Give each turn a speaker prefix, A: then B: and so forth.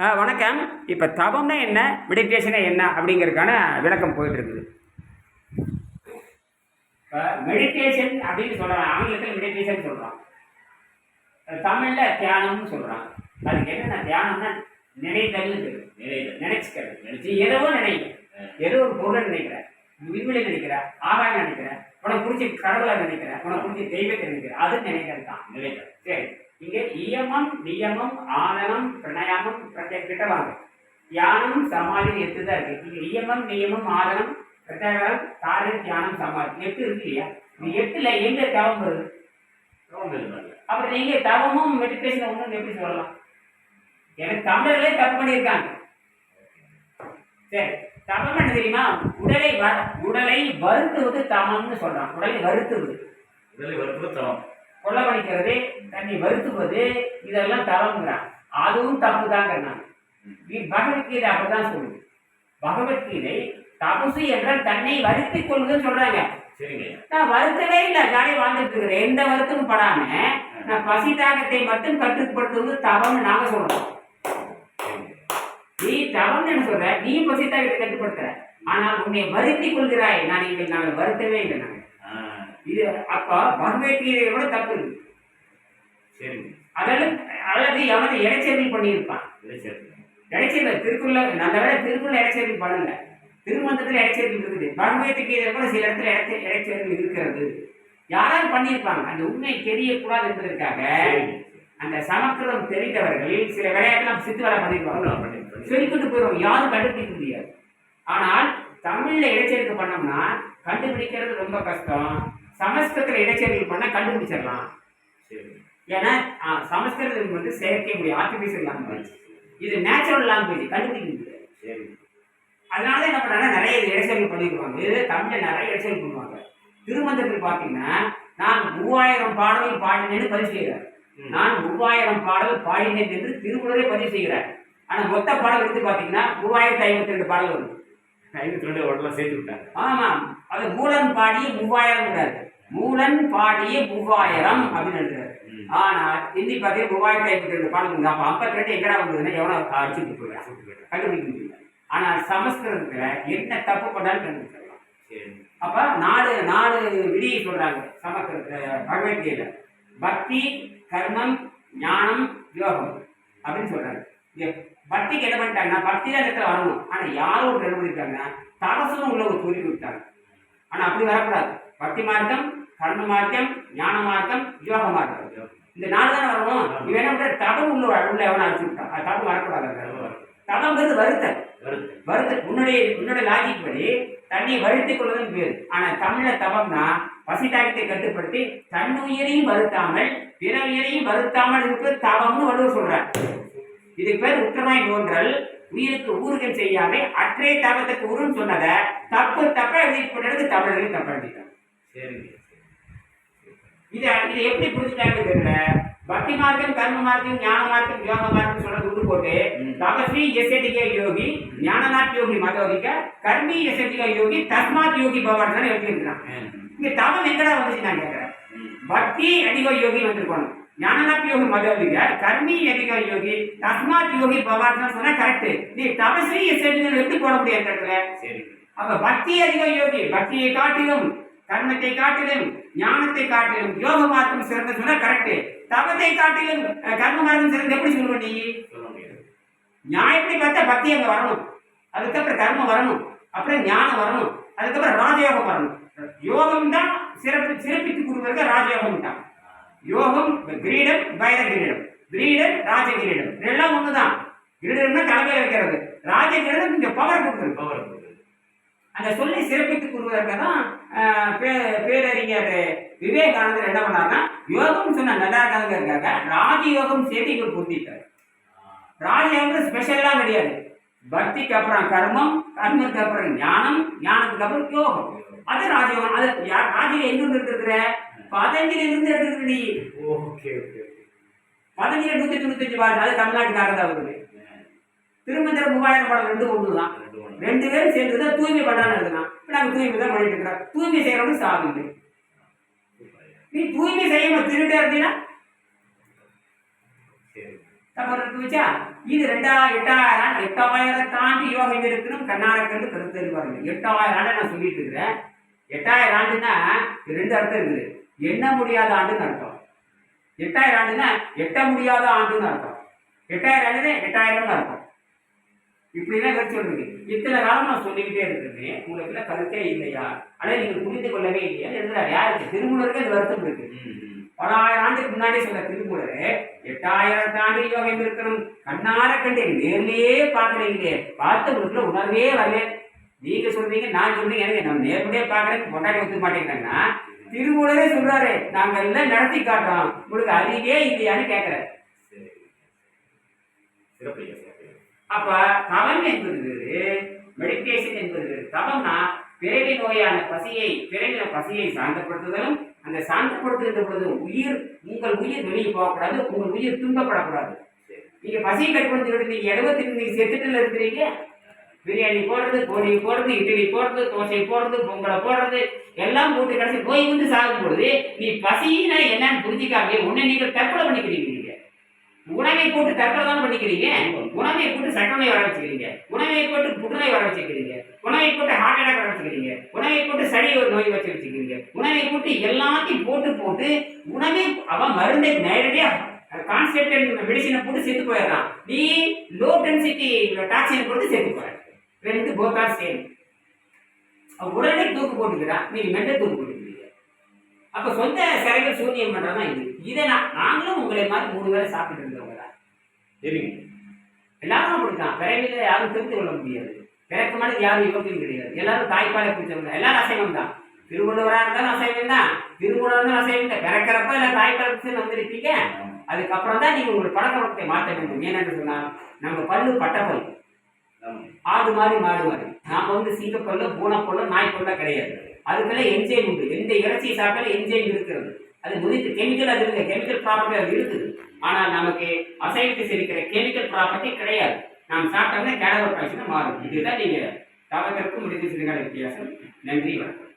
A: ஆ, வணக்கம். இப்போ தவம்னா என்ன? மெடிடேஷனா என்ன? அப்படிங்கிறதுக்கான விளக்கம் போயிட்டு இருக்குது இப்போ மெடிடேஷன் அப்படின்னு சொல்கிறான் ஆங்கிலத்தில் மெடிடேஷன் சொல்கிறான் தமிழில் தியானம்னு சொல்கிறான் அதுக்கு என்னென்ன தியானம்னா நினைத்தல் நினைச்சுக்கிறது. நினைச்சு ஏதோ நினைக்கிறேன் ஏதோ ஒரு பொருளை நினைக்கிற. விண்வெளி நினைக்கிற ஆகாயம் நினைக்கிற உனக்கு பிடிச்ச கடவுளை நினைக்கிற உனக்கு பிடிச்ச தெய்வத்தை நினைக்கிற. அது நினைக்கிறது தான். நினைக்கிறது சரி. இங்கே இயமம் நியமம் ஆனனம் பிரணயாமம் பிரத்யேக கிட்ட வாங்க தியானம் சமாதி எட்டு தான் இருக்கு. இங்க இயமம் நியமம் ஆதனம் பிரத்யேகம் தாரணம் தியானம் சமாதி. எட்டு இருக்கு இல்லையா? இந்த எட்டுல எங்க தவம் வருது? அப்புறம் நீங்க தவமும் மெடிடேஷன் ஒன்று எப்படி சொல்லலாம்? எனக்கு தமிழர்களே தப்பு பண்ணியிருக்காங்க. சரி தவம் என்ன தெரியுமா? உடலை வ உடலை வருத்துவது தமம்னு சொல்றான் உடலை வருத்துவது.
B: உடலை வருத்துவது தவம்.
A: கொல்லப்படிக்கிறது தன்னை வருத்துவது இதெல்லாம் தவங்கிறான் அதுவும் தப்பு தாங்கிறான் பகவத்கீதை அப்படிதான் சொல்லுது பகவத்கீதை தபசு என்றால் தன்னை வருத்திக் கொள்ளுன்னு சொல்றாங்க. நான் வருத்தவே இல்லை. ஜாலியாக வாழ்ந்துட்டு இருக்கிறேன். எந்த வருத்தமும் படாம நான் பசி தாகத்தை மட்டும் கட்டுப்படுத்துவது தவம்னு நாங்க சொல்றோம். நீ தவம்னு சொல்ற? நீ பசி தாகத்தை கட்டுப்படுத்துற. ஆனால் உன்னை வருத்திக் கொள்கிறாய். நான் நீங்கள் நாங்கள் வருத்தவே இல்லை நாங்கள் இது அப்போ பகவத்கீதையை விட தப்பு இருக்கு
B: சரிங்க
A: அல்லது அல்லது எவனை இடைச்செறில் பண்ணியிருப்பான். இடைச்செறில் திருக்குள்ள நல்ல வேலை திருக்குள்ள இடைச்செறில் பண்ணல. திருமந்தத்தில் இடைச்செறில் இருக்குது. பகவத்கீதை கூட சில இடத்துல இடைச்ச இடைச்செறில் இருக்கிறது. யாராவது பண்ணியிருப்பாங்க. அந்த உண்மை தெரியக்கூடாது என்பதற்காக அந்த சமக்கிரம் தெரிந்தவர்கள் சில விளையாட்டுலாம் சித்து வேலை பண்ணியிருப்பாங்க சொல்லிக்கொண்டு போயிடுவாங்க. யாரும் கண்டுபிடிக்க முடியாது. ஆனால் தமிழ்ல இடைச்செருப்பு பண்ணோம்னா கண்டுபிடிக்கிறது ரொம்ப கஷ்டம். சமஸ்கிருதத்தில் இடைச்செருப்பு பண்ணா கண்டுபிடிச்சிடலாம். ஏன்னா சமஸ்கிருதம் வந்து செயற்கை மொழி ஆர்டிஃபிஷியல் லாங்குவேஜ் இது நேச்சுரல் லாங்குவேஜ் கண்டுபிடிக்க முடியாது. அதனால என்ன பண்ணாங்கன்னா நிறைய இடைச்செருப்பு பண்ணிருப்பாங்க இது தமிழ்ல நிறைய இடைச்செருப்பு பண்ணுவாங்க. திருமந்தத்தில் பார்த்தீங்கன்னா நான் மூவாயிரம் பாடல்கள் பாடினேன்னு பதிவு செய்கிறார். நான் மூவாயிரம் பாடல் பாடினேன் என்று திருக்குறளே பதிவு செய்கிறார். ஆனா மொத்த பாடல் எடுத்து பார்த்தீங்கன்னா மூவாயிரத்தி ஐம்பத்தி ரெண்டு பாடல் வரும்.
B: ரெண்டு உடலாம் சேர்த்து விட்டாங்க
A: ஆமாம் அது மூலன் பாடிய மூவாயிரம் மூலன் பாடிய மூவாயிரம் அப்படின்னு. ஆனால் இன்னி பார்த்தீங்கன்னா மூவாயிரத்தி ஐம்பத்தி ரெண்டு பாடல் அப்போ ஐம்பத்தி ரெண்டு எங்கடா வந்ததுன்னா எவனோ அடிச்சுட்டு போயிடலாம் கண்டுபிடிக்க முடியல. ஆனால் சமஸ்கிருதத்துல என்ன தப்பு பண்ணாலும் கண்டுபிடிச்சிடலாம். அப்ப நாலு நாலு விதியை சொல்றாங்க சமஸ்கிருத பகவத்கீதை பக்தி கர்மம் ஞானம் யோகம் அப்படின்னு சொல்றாங்க. இங்க பக்திக்கு என்ன பண்ணிட்டாங்கன்னா பக்தி தான் இடத்துல வரணும். ஆனா யாரும் ஒரு என்ன பண்ணிருக்காங்கன்னா தரசுன்னு உள்ள ஒரு சொல்லி விட்டாங்க ஆனா அப்படி வரக்கூடாது. பக்தி மார்க்கம் கர்ம மார்க்கம் ஞான மார்க்கம் யோக மார்க்கம். இந்த நாலு தானே வரணும்? இவன் என்ன பண்ற தபம் உள்ள உள்ள எவனை அடிச்சு விட்டான்? அது தபம் வரக்கூடாது தபங்கிறது வருத்தல்
B: வருது
A: வருத்த உன்னுடைய உன்னுடைய லாஜிக் படி தன்னை வருத்திக் கொள்வதும் பேர். ஆனா தமிழ தவம்னா பசி தாகத்தை கட்டுப்படுத்தி தன்னுயிரையும் வருத்தாமல் பிற உயிரையும் வருத்தாமல் இருப்பது தவம்னு வள்ளுவர் சொல்றார். இதுக்கு பேர் உற்றமாய் தோன்றல் உயிருக்கு ஊறுகள் செய்யாம. அற்றே தவத்துக்கு உருன்னு சொன்னதை தப்பு தப்பா எழுதி போட்டது தமிழர்கள் தப்பா எழுதிட்டாங்க.
B: சரிங்க.
A: இதை இதை எப்படி புரிஞ்சுட்டாங்க தெரியல. பக்தி மார்க்கம் கர்ம மார்க்கம் ஞான மார்க்கம் யோக மார்க்கம் சொல்றது விட்டு போட்டு
B: ம்.
A: தபஸ்வி எசேதிக யோகி ஞானநாத் யோகி மதோதிக கர்மி எசேதிக யோகி தஸ்மாத் யோகி பவான் தான் எழுதியிருக்கிறான். இங்க தவம் எங்கடா வந்துச்சு நான் கேட்கிறேன். பக்தி அதிக யோகி வந்திருக்கணும். ஞானநாத் யோகி மதோதிக கர்மி அதிக யோகி. தஸ்மாத் யோகி பவான் தான் சொன்னா கரெக்ட் நீ தபஸ்வி எசேதிக எப்படி போட முடியாது இடத்துல.
B: சரிங்க
A: அப்ப பக்தி அதிக யோகி பக்தியை காட்டிலும் கர்மத்தை காட்டிலும் ஞானத்தை காட்டிலும் யோக மார்க்கம் சிறந்த சொன்னா கரெக்ட் தபத்தை காட்டிலும் கர்ம மார்க்கம் சிறந்த எப்படி சொல்லுவ நீ?
B: முடியாது.
A: நியாயப்படி பார்த்தா பக்தி அங்க வரணும். அதுக்கப்புறம் கர்மம் வரணும். அப்புறம் ஞானம் வரணும். அதுக்கப்புறம் ராஜயோகம் வரணும். யோகம் தான் சிறப்பு சிறப்பித்து கூறுவதற்கு ராஜயோகம் தான் யோகம் கிரீடம் பைர கிரீடம் கிரீடம் ராஜ கிரீடம் இதெல்லாம் ஒண்ணுதான். கிரீடம்னா தலைமையில் வைக்கிறது. ராஜ கிரீடம் இங்க பவர் கொடுக்குறது
B: பவர் கொடுக்குது.
A: அந்த சொல்லி சிறப்பித்து கூறுவதற்கு தான் பேரறிஞர் விவேகானந்தர் என்ன பண்ணாருன்னா யோகம் சொன்ன நல்லா இருக்காங்கிறதுக்காக ராஜயோகம் சேர்த்து இவர் புரிஞ்சிட்டார் ராஜயோகம் ஸ்பெஷல்லாம் கிடையாது. பக்திக்கு அப்புறம் கர்மம் கர்மத்துக்கு அப்புறம் ஞானம் ஞானத்துக்கு அப்புறம் யோகம். அது ராஜயோகம். அது ராஜயோகம் எங்க இருந்து இருக்கிற பதஞ்சில இருந்து எடுத்துக்கிற நீ.
B: ஓகே ஓகே
A: பதஞ்சில நூத்தி தொண்ணூத்தஞ்சு பாட்டு அது தமிழ்நாட்டுக்காரர் தான் வருது திருமந்திர மூவாயிரம் பாடல் ரெண்டு ஒன்று தான்.
B: ரெண்டு
A: பேரும் சேர்ந்து தான் தூய்மை பண்றான்னு எழுதுனா இப்ப நாங்க தூய்மை தான் பண்ணிட்டு இருக்கிறோம். தூய்மை செய்யறவங்க சாகுது நீ தூய்மை செய்யாம திருட்டே இருந்தீங்கன்னா
B: சரி.
A: அப்புறம் இருக்கு வச்சா இது ரெண்டா எட்டாயிரம் எட்டாயிரம் தாண்டி யோகம் இருக்கணும். கண்ணார கண்டு கருத்தறிவார்கள் எட்டாயிரம் ஆண்டு நான் சொல்லிட்டு இருக்கிறேன். எட்டாயிரம் ஆண்டுன்னா ரெண்டு அர்த்தம் இருக்குது. எண்ண முடியாத ஆண்டுன்னு அர்த்தம். எட்டாயிரம் ஆண்டுன்னா எட்ட முடியாத ஆண்டுன்னு அர்த்தம். எட்டாயிரம் ஆண்டுன்னா எட்டாயிரம்னு அர்த்தம். இப்படிதான் வச்சு சொல்றது. இத்தனை காலம் நான் சொல்லிக்கிட்டே இருக்கிறேன் உங்களுக்கு கருத்தே இல்லையா? ஆனால் நீங்கள் புரிந்து கொள்ளவே இல்லையா? எழுதுறாரு யாருக்கு? திருமூலருக்கு அது வருத்தம் இருக்கு. பல ஆயிரம் ஆண்டுக்கு முன்னாடி சொன்ன திருமூலர் எட்டாயிரம் தாண்டி யோகம் இருக்கணும். கண்ணார கண்டு நேர்லயே பார்க்கறீங்களே பார்த்து உங்களுக்குள்ள உணர்வே வரல. நீங்க சொல்றீங்க நான் சொல்றீங்க எனக்கு நம்ம நேர்லயே பார்க்கறதுக்கு கொண்டாடி ஒத்துக்க மாட்டேங்கிறாங்கன்னா திருமூலரே சொல்றாரு நாங்க எல்லாம் நடத்தி காட்டுறோம்? உங்களுக்கு அறிவே இல்லையான்னு
B: ஐயா.
A: அப்ப தவம் என்பது மெடிடேஷன் என்பது தவம்னா பிறவி நோயான பசியை பிறவின பசியை சாந்தப்படுத்துதலும் அந்த சாந்தப்படுத்துகின்ற பொழுது உயிர் உங்கள் உயிர் வெளியே போகக்கூடாது உங்கள் உயிர் துன்பப்படக்கூடாது
B: சரி.
A: நீங்க பசியை கட்டுப்படுத்தி நீங்க எழுபத்தி நீங்க செத்துட்டுல இருக்கிறீங்க. பிரியாணி போடுறது கோழி போடுறது இட்லி போடுறது தோசை போடுறது பொங்கலை போடுறது எல்லாம் போட்டு கடைசி போய் வந்து சாகும் பொழுது நீ பசினா என்னன்னு புரிஞ்சிக்காம உன்னை நீங்கள் தற்கொலை பண்ணிக்கிறீங்க உணவை போட்டு தற்கொலை தான் பண்ணிக்கிறீங்க? உணவை போட்டு சட்டநோய் வர வச்சுக்கிறீங்க. உணவை போட்டு புற்றுநோய் வர வச்சுக்கிறீங்க. உணவை போட்டு ஹார்ட் அட்டாக் வர வச்சுக்கிறீங்க. உணவை போட்டு சளி ஒரு நோய் வச்சு வச்சுக்கிறீங்க. உணவை போட்டு எல்லாத்தையும் போட்டு போட்டு உணவை அவன் மருந்தை நேரடியாக கான்சென்ட்ரேட் மெடிசனை போட்டு செத்து போயிடுறான். நீ லோ டென்சிட்டி டாக்ஸினை போட்டு செத்து போற ரெண்டு போத்தா சேம் உடனே தூக்கு போட்டுக்கிறான். நீ மெட்ட தூக்கு போட்டுக்கிறீங்க அப்ப சொந்த சிறைகள் சூன்யம் பண்றதுதான் இது. இதை நான் நாங்களும் உங்களை மாதிரி மூணு வேளை சாப்பிட்டு இருந்தவங்க தான்
B: சரிங்க
A: எல்லாரும் அப்படிதான் பிறவில யாரும் தெரிந்து கொள்ள முடியாது. பிறக்கு மாதிரி யாரும் யோக்கியம் கிடையாது. எல்லாரும் தாய்ப்பாலை பிடிச்சவங்க. எல்லாரும் அசைவம் தான் திருவள்ளுவரா இருந்தாலும் அசைவம் தான் திருமணம் இருந்தாலும் அசைவம் தான் பிறக்கிறப்ப எல்லாம் தாய்ப்பாலை பிடிச்சு வந்திருப்பீங்க. அதுக்கப்புறம் தான் நீங்க உங்கள் பழக்க வழக்கத்தை மாற்ற வேண்டும். ஏன்னு சொன்னா நம்ம பல்லு பட்ட பல்
B: ஆமாம்
A: ஆடு மாதிரி மாடு மாதிரி. நாம வந்து பொல்லோ நாய் பொல்லாக கிடையாது. அதுக்குள்ள என்ஜைம் உண்டு. எந்த இறைச்சியை சாப்பிட்டாலும் என்ஜைம் இருக்கிறது. அது முடித்து கெமிக்கல் அது இருக்குது கெமிக்கல் ப்ராப்பர்ட்டி அது இருக்குது. ஆனால் நமக்கு அசைட்டிஸ் இருக்கிற கெமிக்கல் ப்ராப்பர்ட்டி கிடையாது. நாம் சாப்பிட்டோம்னா கேடவர் பாய்ச்சல் மாறும். இதுதான் நீங்கள் தாவத்திற்கும் முடிவு வித்தியாசம். நன்றி வணக்கம்.